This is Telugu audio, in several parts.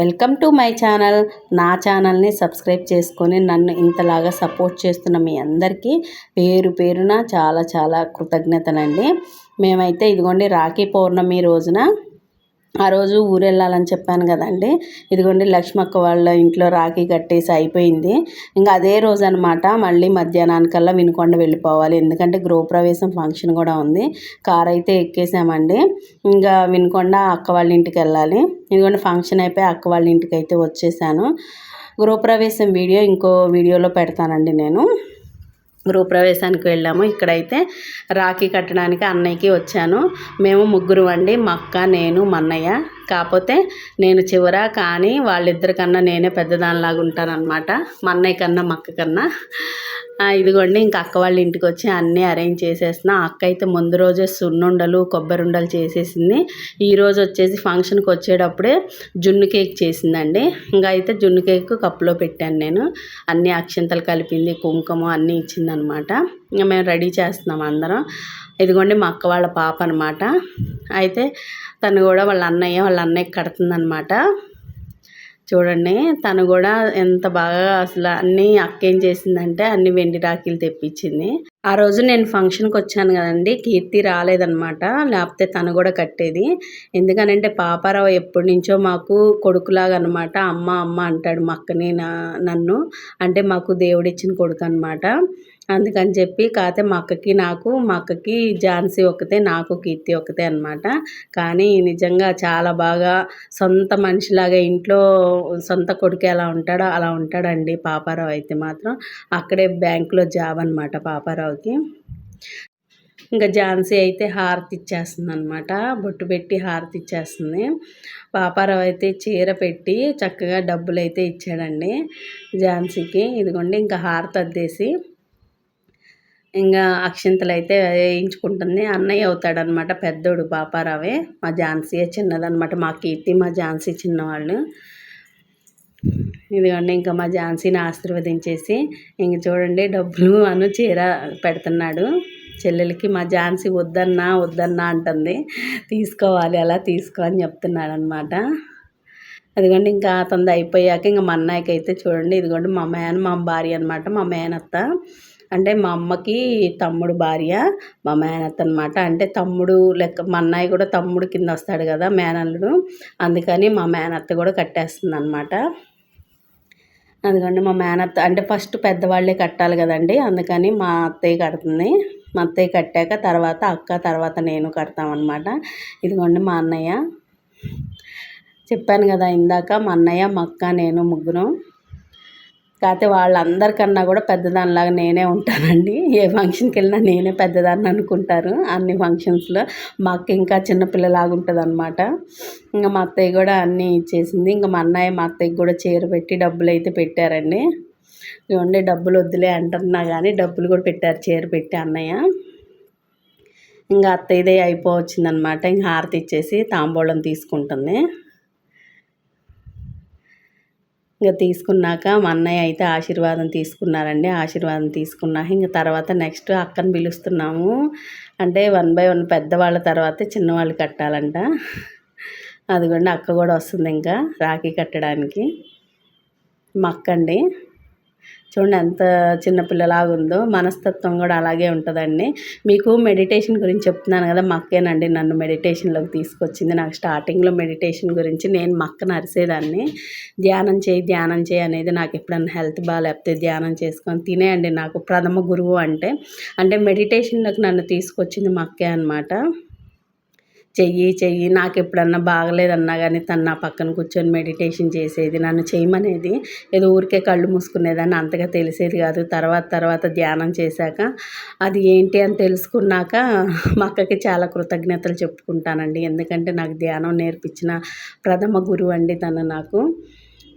Welcome to my channel. నా ఛానల్ని సబ్స్క్రైబ్ చేసుకొని నన్ను ఇంతలాగా సపోర్ట్ చేస్తున్న మీ అందరికీ పేరు పేరున చాలా చాలా కృతజ్ఞతలండి. మేమైతే ఇదిగోండి రాఖీ పౌర్ణమి రోజున ఆ రోజు ఊరు వెళ్ళాలని చెప్పాను కదండి. ఇదిగోండి లక్ష్మక్క వాళ్ళ ఇంట్లో రాఖీ కట్టేసి అయిపోయింది. ఇంకా అదే రోజు అనమాట మళ్ళీ మధ్యాహ్నానికల్లా వినుకొండ వెళ్ళిపోవాలి. ఎందుకంటే గృహప్రవేశం ఫంక్షన్ కూడా ఉంది. కార్ అయితే ఎక్కేసామండి. ఇంకా వినుకొండ అక్క వాళ్ళ ఇంటికి వెళ్ళాలి. ఇదిగోండి ఫంక్షన్ అయిపోయి అక్క వాళ్ళ ఇంటికి అయితే వచ్చేసాను. గృహప్రవేశం వీడియో ఇంకో వీడియోలో పెడతానండి నేను. గృహప్రవేశానికి వెళ్ళాము. ఇక్కడైతే రాఖీ కట్టడానికి అన్నయ్యకి వచ్చాను. మేము ముగ్గురు అండి మా అక్క నేను మా అన్నయ్య. కాకపోతే నేను చివర కానీ వాళ్ళిద్దరికన్నా నేనే పెద్దదానిలాగా ఉంటానన్నమాట. మా అన్నయ్య కన్నా మా అక్క కన్నా. ఇదిగోండి ఇంకా అక్క వాళ్ళ ఇంటికి వచ్చి అన్నీ అరేంజ్ చేసేసిన అక్క అయితే ముందు రోజే సున్నుండలు కొబ్బరి ఉండలు చేసేసింది ఈరోజు వచ్చేసి ఫంక్షన్కి వచ్చేటప్పుడే జున్ను కేక్ చేసిందండి. ఇంకా అయితే జున్ను కేక్ కప్పులో పెట్టాను నేను. అన్ని అక్షంతలు కలిపింది కుంకుమ అన్నీ ఇచ్చిందనమాట ఇంకా మేము రెడీ చేస్తున్నాం అందరం. ఇదిగోండి మా అక్క వాళ్ళ పాప అనమాట అయితే తను కూడా వాళ్ళ అన్నయ్య వాళ్ళ అన్నయ్యకి కడుతుందనమాట చూడండి తను కూడా ఎంత బాగా అసలు అన్నీ అక్క ఏం చేసిందంటే అన్ని వెండి రాఖీలు తెప్పించింది. ఆ రోజు నేను ఫంక్షన్కి వచ్చాను కదండి కీర్తి రాలేదనమాట లేకపోతే తను కూడా కట్టేది. ఎందుకనంటే పాపారావు ఎప్పటి నుంచో మాకు కొడుకులాగా అనమాట అమ్మ అమ్మ అంటాడు మా అక్కని నన్ను. అంటే మాకు దేవుడిచ్చిన కొడుకు అనమాట అందుకని చెప్పి కాకపోతే మా అక్కకి నాకు మా అక్కకి ఝాన్సీ ఒకతే నాకు కీర్తి ఒకతే అనమాట కానీ నిజంగా చాలా బాగా సొంత మనిషిలాగా ఇంట్లో సొంత కొడుకు ఎలా ఉంటాడో అలా ఉంటాడండి పాపారావు అయితే మాత్రం. అక్కడే బ్యాంకులో జాబ్ అనమాట పాపారావుకి. ఇంకా ఝాన్సీ అయితే హారతి ఇచ్చేస్తుంది అనమాట బొట్టు పెట్టి హారతి ఇచ్చేస్తుంది. పాపారావు అయితే చీర పెట్టి చక్కగా డబ్బులు అయితే ఇచ్చాడండి ఝాన్సీకి. ఇదిగోండి ఇంకా హారతి అద్దేసి ఇంకా అక్షింతలు అయితే వేయించుకుంటుంది. అన్నయ్య అవుతాడనమాట పెద్దోడు పాపారావే. మా ఝాన్సీయే చిన్నదనమాట మా కీర్తి మా ఝాన్సీ చిన్నవాళ్ళు. ఇదిగోండి ఇంకా మా ఝాన్సీని ఆశీర్వదించేసి ఇంక చూడండి డబ్బులు అను చీర పెడుతున్నాడు. చెల్లెలకి మా ఝాన్సీ వద్దన్నా వద్దన్నా అంటుంది. తీసుకోవాలి అలా తీసుకో అని చెప్తున్నాడు అనమాట అదిగోండి ఇంకా అతనిది అయిపోయాక ఇంకా మా అన్నయ్యకి అయితే చూడండి ఇదిగోండి మా మేన మా భార్య అనమాట మా మేనత్త అంటే మా అమ్మకి తమ్ముడు భార్య మా మేనత్త అనమాట అంటే తమ్ముడు లెక్క మా అన్నయ్య కూడా తమ్ముడు కింద వస్తాడు కదా మేనల్లుడు అందుకని మా మేనత్త కూడా కట్టేస్తుంది అనమాట అందుకని మా మేనత్త అంటే ఫస్ట్ పెద్దవాళ్ళే కట్టాలి కదండి అందుకని మా అత్తయ్య కడుతుంది. మా అత్తయ్య కట్టాక తర్వాత అక్క తర్వాత నేను కడతామన్నమాట. ఇదిగోండి మా అన్నయ్య. చెప్పాను కదా ఇందాక మా అన్నయ్య మా అక్క నేను ముగ్గురం. కాకపోతే వాళ్ళందరికన్నా కూడా పెద్దదానిలాగా నేనే ఉంటానండి. ఏ ఫంక్షన్కి వెళ్ళినా నేనే పెద్దదాన్ని అనుకుంటారు అన్ని ఫంక్షన్స్లో. మా అక్క ఇంకా చిన్నపిల్లలాగా ఉంటుంది అనమాట ఇంకా మా అత్తయ్య కూడా అన్నీ ఇచ్చేసింది. ఇంకా మా అన్నయ్య మా అత్తయ్యకి కూడా చీర పెట్టి డబ్బులు అయితే పెట్టారండి. ఇవ్వండి డబ్బులు వద్దులే అంటున్నా కానీ డబ్బులు కూడా పెట్టారు చీర పెట్టి అన్నయ్య. ఇంకా అత్తయ్యదే అయిపోవచ్చిందనమాట ఇంకా హారతి ఇచ్చేసి తాంబూలం తీసుకుంటుంది. ఇంకా తీసుకున్నాక మా అన్నయ్య అయితే ఆశీర్వాదం తీసుకున్నారండి. ఆశీర్వాదం తీసుకున్నాక ఇంకా తర్వాత నెక్స్ట్ అక్కని పిలుస్తున్నాము. అంటే వన్ బై వన్ పెద్దవాళ్ళ తర్వాతే చిన్నవాళ్ళు కట్టాలంట. అదిగోండి అక్క కూడా వస్తుంది ఇంకా రాఖీ కట్టడానికి. మా అక్క అండి చూడండి ఎంత చిన్నపిల్లలాగా ఉందో మనస్తత్వం కూడా అలాగే ఉంటుందండి. మీకు మెడిటేషన్ గురించి చెప్తున్నాను కదా మక్కేనండి నన్ను మెడిటేషన్లోకి తీసుకొచ్చింది. నాకు స్టార్టింగ్లో మెడిటేషన్ గురించి నేను మక్కను అరిసేదాన్ని ధ్యానం చేయి ధ్యానం చేయి అనేది నాకు ఎప్పుడన్నా హెల్త్ బాగాలేకపోతే ధ్యానం చేసుకొని తినేయండి. నాకు ప్రథమ గురువు అంటే అంటే మెడిటేషన్లోకి నన్ను తీసుకొచ్చింది మక్కే అనమాట చెయ్యి చెయ్యి నాకు ఎప్పుడన్నా బాగలేదన్నా కానీ తను నా పక్కన కూర్చొని మెడిటేషన్ చేసేది నన్ను చేయమనేది ఏదో ఊరికే కళ్ళు మూసుకునేదాన్ని అంతగా తెలిసేది కాదు. తర్వాత తర్వాత ధ్యానం చేశాక అది ఏంటి అని తెలుసుకున్నాక మా అక్కకి చాలా కృతజ్ఞతలు చెప్పుకుంటానండి. ఎందుకంటే నాకు ధ్యానం నేర్పించిన ప్రథమ గురువు అండి తను నాకు.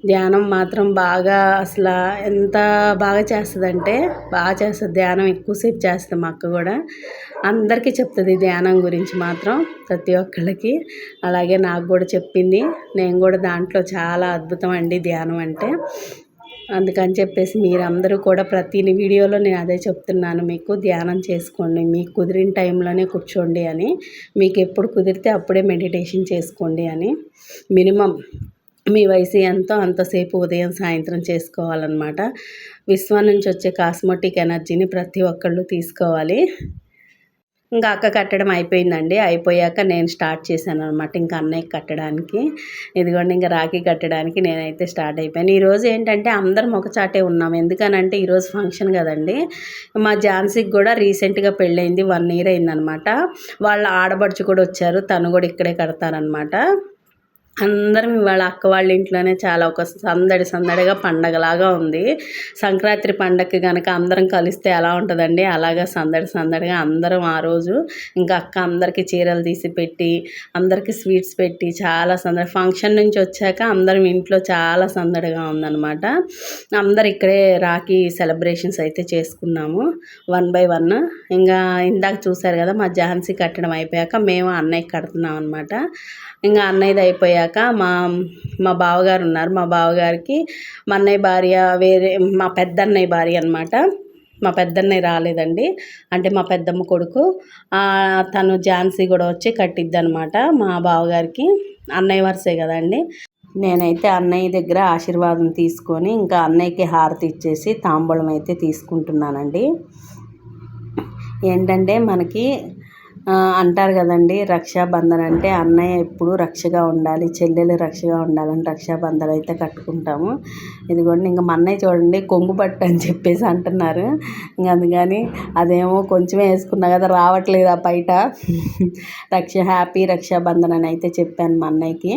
ధ్యానం మాత్రం బాగా అసలు ఎంత బాగా చేస్తుందంటే బాగా చేస్తుంది. ధ్యానం ఎక్కువసేపు చేస్తుంది మా అక్క కూడా. అందరికీ చెప్తుంది ధ్యానం గురించి మాత్రం ప్రతి ఒక్కళ్ళకి. అలాగే నాకు కూడా చెప్పింది. నేను కూడా దాంట్లో చాలా అద్భుతం అండి ధ్యానం అంటే. అందుకని చెప్పేసి మీరందరూ కూడా ప్రతి వీడియోలో నేను అదే చెప్తున్నాను. మీకు ధ్యానం చేసుకోండి. మీకు కుదిరిన టైంలోనే కూర్చోండి అని. మీకు ఎప్పుడు కుదిరితే అప్పుడే మెడిటేషన్ చేసుకోండి అని. మినిమం మీ వయసు ఎంతో అంతసేపు ఉదయం సాయంత్రం చేసుకోవాలన్నమాట. విశ్వం నుంచి వచ్చే కాస్మోటిక్ ఎనర్జీని ప్రతి ఒక్కళ్ళు తీసుకోవాలి. ఇంకా అక్క కట్టడం అయిపోయిందండి. అయిపోయాక నేను స్టార్ట్ చేశాను అనమాట ఇంకా అన్నయ్య కట్టడానికి. ఇదిగోండి ఇంకా రాఖీ కట్టడానికి నేనైతే స్టార్ట్ అయిపోయాను. ఈరోజు ఏంటంటే అందరం ఒకచాటే ఉన్నాం. ఎందుకనంటే ఈరోజు ఫంక్షన్ కదండి. మా ఝాన్సీకి కూడా రీసెంట్గా పెళ్ళయింది వన్ ఇయర్ అయిందనమాట వాళ్ళ ఆడబడుచు కూడా వచ్చారు. తను కూడా ఇక్కడే కడతారనమాట అందరం ఇవాళ అక్క వాళ్ళ ఇంట్లోనే చాలా ఒక సందడి సందడిగా పండగలాగా ఉంది. సంక్రాంతి పండగకి కనుక అందరం కలిస్తే ఎలా ఉంటుందండి? అలాగా సందడి సందడిగా అందరం ఆ రోజు ఇంకా అక్క అందరికీ చీరలు తీసి పెట్టి అందరికీ స్వీట్స్ పెట్టి చాలా సందడి ఫంక్షన్ నుంచి వచ్చాక అందరం ఇంట్లో చాలా సందడిగా ఉందన్నమాట. అందరు ఇక్కడే రాఖీ సెలబ్రేషన్స్ అయితే చేసుకున్నాము. One by one. ఇంకా ఇందాక చూశారు కదా మా ఝాన్సీ కట్టడం అయిపోయాక మేము అన్నయ్య కడుతున్నాం అనమాట ఇంకా అన్నయ్యది అయిపోయాక మా మా బావగారు ఉన్నారు. మా బావగారికి మా అన్నయ్య భార్య వేరే మా పెద్దన్నయ్య భార్య అనమాట మా పెద్దన్నయ్య రాలేదండి. అంటే మా పెద్దమ్మ కొడుకు. తను ఝాన్సీ కూడా వచ్చి కట్టిద్ది అనమాట మా బావగారికి. అన్నయ్య వరుసే కదండి నేనైతే అన్నయ్య దగ్గర ఆశీర్వాదం తీసుకొని ఇంకా అన్నయ్యకి హారతి ఇచ్చేసి తాంబూలం అయితే తీసుకుంటున్నానండి. ఏంటంటే మనకి అంటారు కదండి రక్షాబంధన్ అంటే అన్నయ్య ఎప్పుడు రక్షగా ఉండాలి చెల్లెలు రక్షగా ఉండాలని రక్షాబంధన్ అయితే కట్టుకుంటాము. ఇదిగోండి ఇంకా మా అన్నయ్య చూడండి కొంగు పట్టు అని చెప్పేసి అంటున్నారు. ఇంకా అందుకని అదేమో కొంచెమే వేసుకున్నా కదా రావట్లేదు ఆ బయట. రక్ష హ్యాపీ రక్షాబంధన్ అని అయితే చెప్పాను మా అన్నయ్యకి.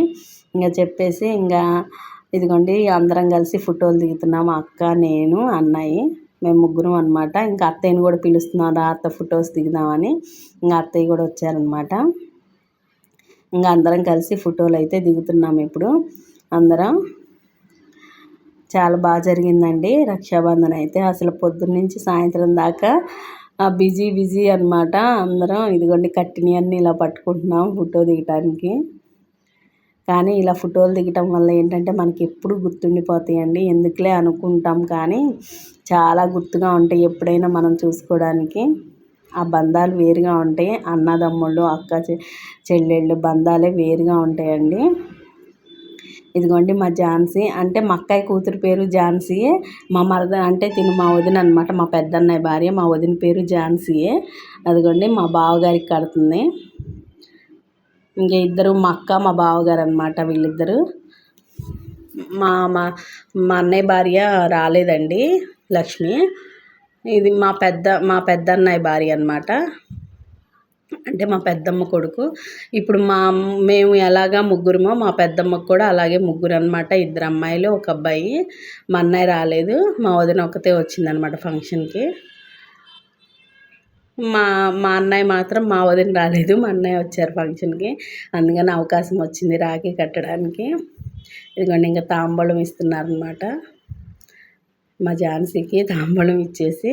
ఇంకా చెప్పేసి ఇంకా ఇదిగోండి అందరం కలిసి ఫోటోలు దిగుతున్నాము అక్క నేను అన్నయ్య. మేము ముగ్గురం అనమాట ఇంకా అత్తయ్యని కూడా పిలుస్తున్నారా అత్త ఫొటోస్ దిగుదామని. ఇంకా అత్తయ్య కూడా వచ్చారనమాట ఇంకా అందరం కలిసి ఫోటోలు అయితే దిగుతున్నాం ఇప్పుడు. అందరం. చాలా బాగా జరిగిందండి రక్షాబంధన్ అయితే. అసలు పొద్దున్నుంచి సాయంత్రం దాకా బిజీ బిజీ అనమాట అందరం. ఇదిగోండి కట్టినవన్నీ ఇలా పట్టుకుంటున్నాం ఫోటో దిగటానికి. కానీ ఇలా ఫోటోలు దిగటం వల్ల ఏంటంటే మనకి ఎప్పుడు గుర్తుండిపోతాయండి. ఎందుకులే అనుకుంటాం కానీ చాలా గుర్తుగా ఉంటాయి ఎప్పుడైనా మనం చూసుకోవడానికి. ఆ బంధాలు వేరుగా ఉంటాయి. అన్నదమ్ముళ్ళు అక్క చెల్లెళ్ళు బంధాలే వేరుగా ఉంటాయండి. ఇదిగోండి మా ఝాన్సీ. అంటే మా అక్కయ్య కూతురు పేరు ఝాన్సీయే. మా మరద అంటే తిను మా వదిన అనమాట మా పెద్దన్నయ్య భార్య మా వదిన పేరు ఝాన్సీయే. అదిగోండి మా బావగారికి కడుతుంది. ఇంకా ఇద్దరు మా అక్క మా బావగారు అనమాట వీళ్ళిద్దరు. మా మా మా అన్నయ్య భార్య రాలేదండి లక్ష్మి. ఇది మా పెద్ద మా పెద్దన్నయ్య భార్య అనమాట అంటే మా పెద్దమ్మ కొడుకు. ఇప్పుడు మా మేము ఎలాగా ముగ్గురమో మా పెద్దమ్మకు కూడా అలాగే ముగ్గురు అనమాట ఇద్దరు అమ్మాయిలు ఒక అబ్బాయి. మా అన్నయ్య రాలేదు. మా వదిన ఒకతే వచ్చిందనమాట ఫంక్షన్కి. మా మా అన్నయ్య మాత్రం మా వదిన రాలేదు. మా అన్నయ్య వచ్చారు ఫంక్షన్కి. అందుకని అవకాశం వచ్చింది రాఖీ కట్టడానికి. ఇదిగోండి ఇంకా తాంబూలం ఇస్తున్నారనమాట మా ఝాన్సీకి తాంబూలం ఇచ్చేసి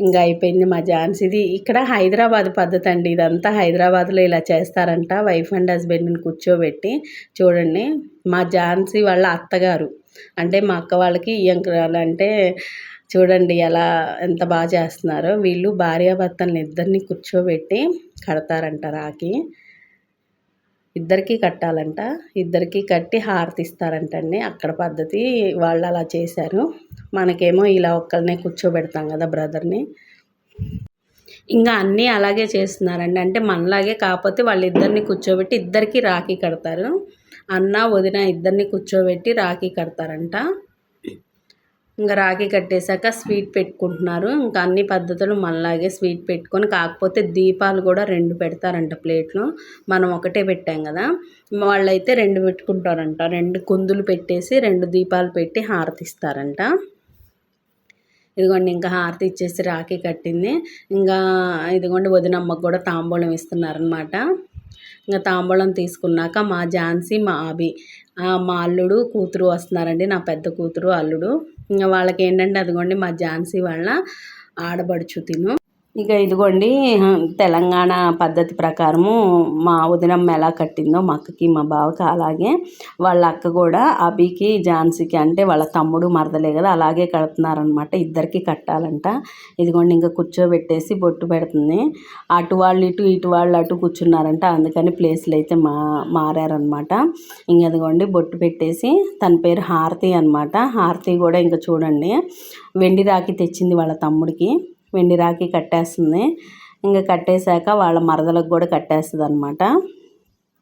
ఇంకా అయిపోయింది మా ఝాన్సీది ఇక్కడ హైదరాబాద్ పద్ధతి అండి. ఇదంతా హైదరాబాద్లో ఇలా చేస్తారంట. వైఫ్ అండ్ హస్బెండ్ని కూర్చోబెట్టి చూడండి. మా ఝాన్సీ వాళ్ళ అత్తగారు. అంటే మా అక్క వాళ్ళకి ఇయ్యంకురాలు అంటే చూడండి ఎలా ఎంత బాగా చేస్తున్నారో. వీళ్ళు భార్యాభర్తలను ఇద్దరిని కూర్చోబెట్టి కడతారంట రాకి ఇద్దరికీ కట్టాలంట ఇద్దరికీ కట్టి హారతి ఇస్తారంటండి అక్కడ పద్ధతి వాళ్ళు అలా చేశారు. మనకేమో ఇలా ఒక్కరినే కూర్చోబెడతాం కదా బ్రదర్ని. ఇంకా అన్నీ అలాగే చేస్తున్నారండి. అంటే మనలాగే కాకపోతే వాళ్ళిద్దరిని కూర్చోబెట్టి ఇద్దరికి రాఖీ కడతారు. అన్న వదిన ఇద్దరిని కూర్చోబెట్టి రాఖీ కడతారంట. ఇంకా రాఖీ కట్టేశాక స్వీట్ పెట్టుకుంటున్నారు. ఇంకా అన్ని పద్ధతులు మనలాగే స్వీట్ పెట్టుకొని కాకపోతే దీపాలు కూడా రెండు పెడతారంట ప్లేట్లో. మనం ఒకటే పెట్టాం కదా. వాళ్ళైతే రెండు పెట్టుకుంటారంట. రెండు కుందులు పెట్టేసి రెండు దీపాలు పెట్టి హారతిస్తారంట. ఇదిగోండి ఇంకా హారతి ఇచ్చేసి రాఖీ కట్టింది. ఇంకా ఇదిగోండి వదినమ్మకు కూడా తాంబూలం ఇస్తున్నారనమాట. ఇంకా తాంబూలం తీసుకున్నాక మా ఝాన్సీ మా అభి మా అల్లుడు కూతురు వస్తున్నారండి. నా పెద్ద కూతురు అల్లుడు. ఇంకా వాళ్ళకి ఏంటంటే అదిగోండి మా ఝాన్సీ వాళ్ళ ఆడబడుచు తిను. ఇక ఇదిగోండి తెలంగాణ పద్ధతి ప్రకారము మా వదినమ్మ ఎలా కట్టిందో మా అక్కకి మా బావకి అలాగే వాళ్ళ అక్క కూడా అభికి ఝాన్సీకి అంటే వాళ్ళ తమ్ముడు మరదలే కదా అలాగే కడుతున్నారనమాట ఇద్దరికి కట్టాలంట. ఇదిగోండి ఇంకా కూర్చోబెట్టేసి బొట్టు పెడుతుంది. అటు వాళ్ళు ఇటు ఇటు వాళ్ళు అటు కూర్చున్నారంట అందుకని ప్లేస్లు అయితే మా మారారనమాట ఇంక ఇదిగోండి బొట్టు పెట్టేసి తన పేరు హారతి అనమాట హారతి కూడా ఇంకా చూడండి వెండి రాకి తెచ్చింది వాళ్ళ తమ్ముడికి. వెండి రాఖీ కట్టేస్తుంది. ఇంకా కట్టేశాక వాళ్ళ మరదలకు కూడా కట్టేస్తుంది అనమాట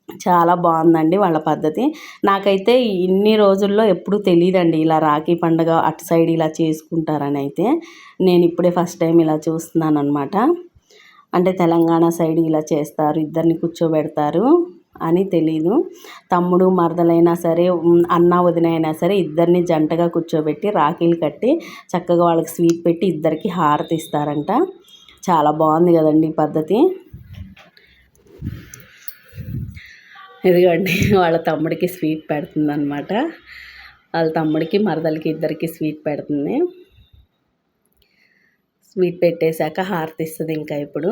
చాలా బాగుందండి వాళ్ళ పద్ధతి. నాకైతే ఇన్ని రోజుల్లో ఎప్పుడు తెలియదండి ఇలా రాఖీ పండుగ అటు సైడ్ ఇలా చేసుకుంటారని అయితే. నేను ఇప్పుడే ఫస్ట్ టైం ఇలా చూస్తున్నాను అనమాట అంటే తెలంగాణ సైడ్ ఇలా చేస్తారు ఇద్దరిని కూర్చోబెడతారు. అని తెలీదు. తమ్ముడు మరదలైనా సరే అన్న వదిన అయినా సరే ఇద్దరిని జంటగా కూర్చోబెట్టి రాఖీలు కట్టి చక్కగా వాళ్ళకి స్వీట్ పెట్టి ఇద్దరికి హారతి ఇస్తారంట. చాలా బాగుంది కదండి ఈ పద్ధతి. ఇదిగోండి వాళ్ళ తమ్ముడికి స్వీట్ పెడుతుంది అనమాట వాళ్ళ తమ్ముడికి మరదలకి ఇద్దరికి స్వీట్ పెడుతుంది. స్వీట్ పెట్టేశాక హారతి ఇస్తుంది ఇంకా ఇప్పుడు.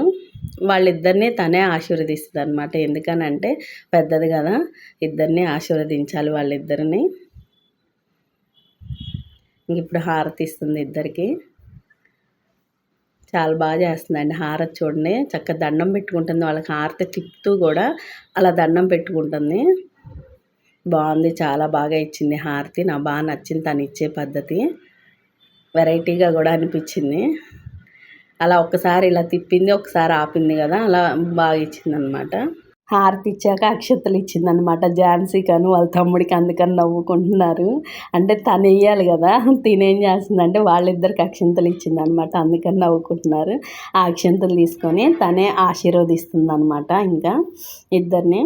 వాళ్ళిద్దరిని తనే ఆశీర్వదిస్తుంది అనమాట ఎందుకనంటే పెద్దది కదా ఇద్దరిని ఆశీర్వదించాలి వాళ్ళిద్దరిని. ఇప్పుడు హారతి ఇస్తుంది ఇద్దరికి. చాలా బాగా చేస్తుందండి హారతి చూడండి. చక్కగా దండం పెట్టుకుంటుంది వాళ్ళకి హారతి తిప్పుతూ కూడా అలా దండం పెట్టుకుంటుంది. బాగుంది చాలా బాగా ఇచ్చింది హారతి. నాకు బాగా నచ్చింది తను ఇచ్చే పద్ధతి. వెరైటీగా కూడా అనిపించింది. అలా ఒక్కసారి ఇలా తిప్పింది ఒకసారి ఆపింది కదా అలా బాగా ఇచ్చింది అనమాట హారతి ఇచ్చాక అక్షతలు ఇచ్చిందనమాట ఝాన్సీ కను వాళ్ళ తమ్ముడికి అందుకని నవ్వుకుంటున్నారు. అంటే తను వేయాలి కదా తినేం చేస్తుందంటే వాళ్ళిద్దరికి అక్షంతలు ఇచ్చిందనమాట అందుకని నవ్వుకుంటున్నారు. ఆ అక్షంతలు తీసుకొని తనే ఆశీర్వదిస్తుంది అనమాట ఇంకా ఇద్దరిని.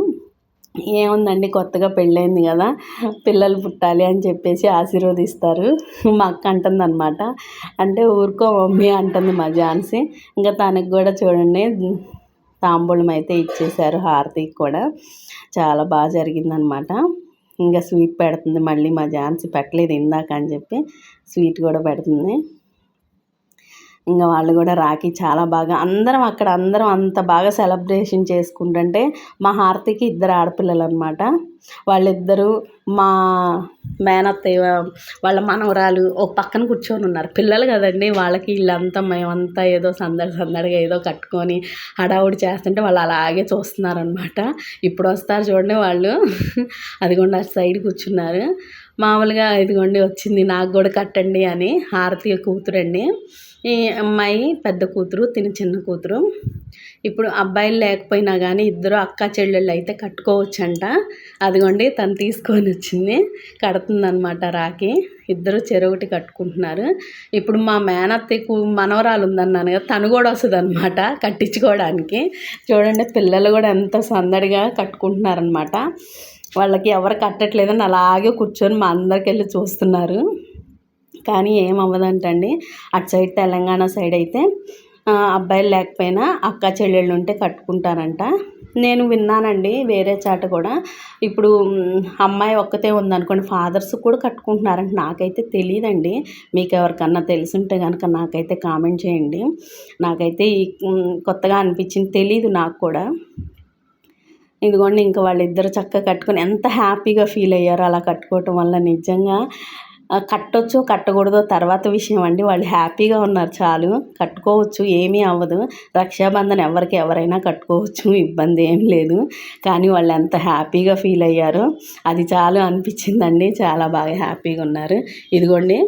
ఏముందండి కొత్తగా పెళ్ళైంది కదా పిల్లలు పుట్టాలి అని చెప్పేసి ఆశీర్వదిస్తారు. మా అక్క అంటుంది అనమాట అంటే ఊరుకో మమ్మీ అంటుంది మా ఝాన్సీ. ఇంకా తనకు కూడా చూడండి తాంబూలం అయితే ఇచ్చేశారు హారతికి కూడా. చాలా బాగా జరిగిందనమాట ఇంకా స్వీట్ పెడుతుంది మళ్ళీ మా ఝాన్సీ పెట్టలేదు ఇందాక అని చెప్పి స్వీట్ కూడా పెడుతుంది. ఇంకా వాళ్ళు కూడా రాఖీ చాలా బాగా అందరం అక్కడ అందరం అంత బాగా సెలబ్రేషన్ చేసుకుంటుంటే మా హారతికి ఇద్దరు ఆడపిల్లలు అనమాట వాళ్ళిద్దరూ మా మేనత్తయ్య వాళ్ళ మనవరాలు ఒక పక్కన కూర్చొని ఉన్నారు. పిల్లలు కదండి వాళ్ళకి వీళ్ళంతా మేమంతా ఏదో సందడి సందడిగా ఏదో కట్టుకొని హడావుడి చేస్తుంటే వాళ్ళు అలాగే చూస్తున్నారనమాట. ఇప్పుడు వస్తారు చూడండి వాళ్ళు. అదిగోండి అటు సైడ్ కూర్చున్నారు. మామూలుగా ఇదిగోండి వచ్చింది నాకు కూడా కట్టండి అని హారతి కూతురండి. ఈ అమ్మాయి పెద్ద కూతురు తిని చిన్న కూతురు. ఇప్పుడు అబ్బాయిలు లేకపోయినా కానీ ఇద్దరు అక్క చెల్లెళ్ళు అయితే కట్టుకోవచ్చంట. అదిగోండి తను తీసుకొని వచ్చింది. కడుతుందనమాట రాకి ఇద్దరు చెరొకటి కట్టుకుంటున్నారు. ఇప్పుడు మా మేనత్తకు మనవరాలు ఉందన్నాను కదా తను కూడా వస్తుంది అనమాట కట్టించుకోవడానికి. చూడండి పిల్లలు కూడా ఎంత సందడిగా కట్టుకుంటున్నారనమాట వాళ్ళకి ఎవరు కట్టట్లేదని అలాగే కూర్చొని మా అందరికి వెళ్ళి చూస్తున్నారు. కానీ ఏమవ్వదంటండి. అటు సైడ్ తెలంగాణ సైడ్ అయితే అబ్బాయిలు లేకపోయినా అక్క చెల్లెళ్ళు ఉంటే కట్టుకుంటారంట. నేను విన్నానండి వేరే చాట కూడా. ఇప్పుడు అమ్మాయి ఒక్కతే ఉందనుకోండి ఫాదర్స్ కూడా కట్టుకుంటున్నారంట. నాకైతే తెలియదండి మీకు ఎవరికన్నా తెలిసింటే కనుక నాకైతే కామెంట్ చేయండి. నాకైతే కొత్తగా అనిపించింది తెలీదు నాకు కూడా. ఇదిగోండి ఇంకా వాళ్ళిద్దరు చక్కగా కట్టుకొని ఎంత హ్యాపీగా ఫీల్ అయ్యారు అలా కట్టుకోవటం వల్ల. నిజంగా కట్టొచ్చు కట్టకూడదో తర్వాత విషయం అండి. వాళ్ళు హ్యాపీగా ఉన్నారు చాలు. కట్టుకోవచ్చు ఏమీ అవ్వదు. రక్షాబంధన్ ఎవరికి ఎవరైనా కట్టుకోవచ్చు ఇబ్బంది ఏం లేదు. కానీ వాళ్ళు ఎంత హ్యాపీగా ఫీల్ అయ్యారో అది చాలు అనిపించిందండి. చాలా బాగా హ్యాపీగా ఉన్నారు. ఇదిగోండి.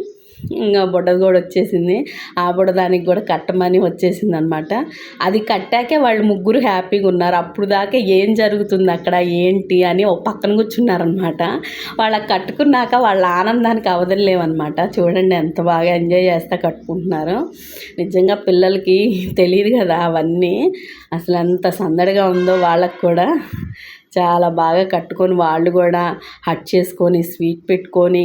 ఇంకా బుడ్డది కూడా వచ్చేసింది. ఆ బుడదానికి కూడా కట్టమని వచ్చేసింది అనమాట అది కట్టాకే వాళ్ళు ముగ్గురు హ్యాపీగా ఉన్నారు. అప్పుడు దాకా ఏం జరుగుతుంది అక్కడ ఏంటి అని ఒక పక్కన కూర్చున్నారనమాట. వాళ్ళకి కట్టుకున్నాక వాళ్ళ ఆనందానికి అవదలేమన్నమాట చూడండి ఎంత బాగా ఎంజాయ్ చేస్తా కట్టుకుంటున్నారు. నిజంగా పిల్లలకి తెలియదు కదా అవన్నీ. అసలు ఎంత సందడిగా ఉందో వాళ్ళకు కూడా. చాలా బాగా కట్టుకొని వాళ్ళు కూడా హట్ చేసుకొని స్వీట్ పెట్టుకొని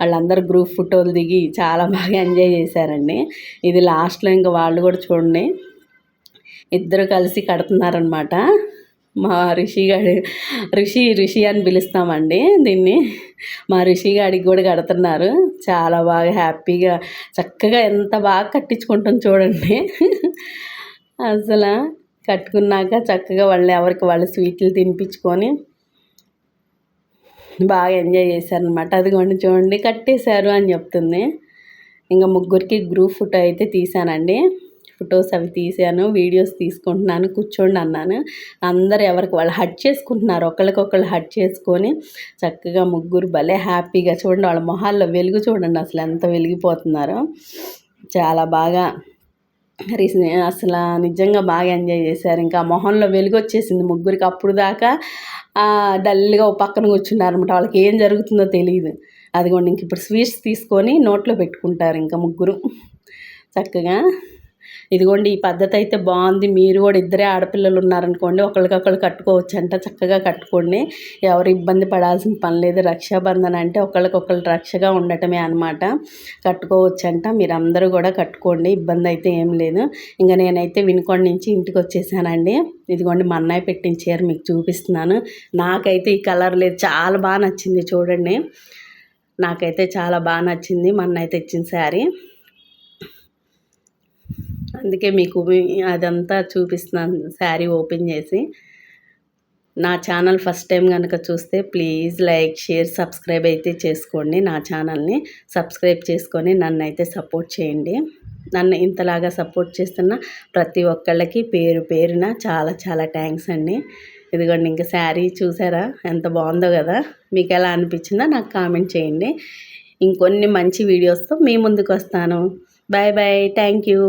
వాళ్ళందరూ గ్రూప్ ఫోటోలు దిగి చాలా బాగా ఎంజాయ్ చేశారండి. ఇది లాస్ట్లో ఇంకా వాళ్ళు కూడా చూడండి. ఇద్దరు కలిసి కడుతున్నారనమాట మా రిషి గారి రిషి రిషి అని పిలుస్తామండి దీన్ని. మా రిషి గాడికి కూడా కడుతున్నారు. చాలా బాగా హ్యాపీగా చక్కగా ఎంత బాగా కట్టించుకుంటాం చూడండి. అసలు కట్టుకున్నాక చక్కగా వాళ్ళు ఎవరికి వాళ్ళు స్వీట్లు తినిపించుకొని బాగా ఎంజాయ్ చేశారనమాట అదిగోండి చూడండి కట్టేశారు అని చెప్తుంది. ఇంకా ముగ్గురికి గ్రూప్ ఫోటో అయితే తీసానండి ఫొటోస్ అవి తీసాను వీడియోస్ తీసుకుంటున్నాను కూర్చోండి అన్నాను. అందరు ఎవరికి వాళ్ళు హట్ చేసుకుంటున్నారు ఒకరికొకళ్ళు హట్ చేసుకొని చక్కగా ముగ్గురు భలే హ్యాపీగా చూడండి వాళ్ళ మొహాల్లో వెలుగు చూడండి అసలు ఎంత వెలిగిపోతున్నారో. చాలా బాగా రీసెంట్ అసలు నిజంగా బాగా ఎంజాయ్ చేశారు. ఇంకా మొహంలో వెలుగు వచ్చేసింది ముగ్గురికి. అప్పుడు దాకా డల్గా ఓ పక్కన కూర్చున్నారు అనమాట వాళ్ళకి ఏం జరుగుతుందో తెలియదు అదిగోండి ఇంక ఇప్పుడు స్వీట్స్ తీసుకొని నోట్లో పెట్టుకుంటారు ఇంకా ముగ్గురు. చక్కగా ఇదిగోండి ఈ పద్ధతి అయితే బాగుంది. మీరు కూడా ఇద్దరే ఆడపిల్లలు ఉన్నారనుకోండి ఒకరికొకరు కట్టుకోవచ్చు అంట చక్కగా కట్టుకోండి. ఎవరు ఇబ్బంది పడాల్సిన పని లేదు. రక్షాబంధన్ అంటే ఒకరికొకరు రక్షగా ఉండటమే అనమాట కట్టుకోవచ్చు అంట మీరు అందరూ కూడా కట్టుకోండి. ఇబ్బంది అయితే ఏం లేదు. ఇంకా నేనైతే వినుకొండ నుంచి ఇంటికి వచ్చేసానండి. ఇదిగోండి మా అన్నయ్య పెట్టిన చీర మీకు చూపిస్తున్నాను. నాకైతే ఈ కలర్ లేదు. చాలా బాగా నచ్చింది చూడండి. నాకైతే చాలా బాగా నచ్చింది. మా అన్నయ్య తెచ్చిన శారీ. అందుకే మీకు అదంతా చూపిస్తున్నాను శారీ ఓపెన్ చేసి. నా ఛానల్ ఫస్ట్ టైం కనుక చూస్తే ప్లీజ్ లైక్ షేర్ సబ్స్క్రైబ్ అయితే చేసుకోండి నా ఛానల్ని. సబ్స్క్రైబ్ చేసుకొని నన్ను అయితే సపోర్ట్ చేయండి. నన్ను ఇంతలాగా సపోర్ట్ చేస్తున్న ప్రతి ఒక్కళ్ళకి పేరు పేరున చాలా చాలా థ్యాంక్స్ అండి. ఇదిగోండి ఇంకా శారీ చూసారా? ఎంత బాగుందో కదా? మీకు ఎలా అనిపించిందో నాకు కామెంట్ చేయండి. ఇంకొన్ని మంచి వీడియోస్తో మీ ముందుకు వస్తాను. Bye bye thank you.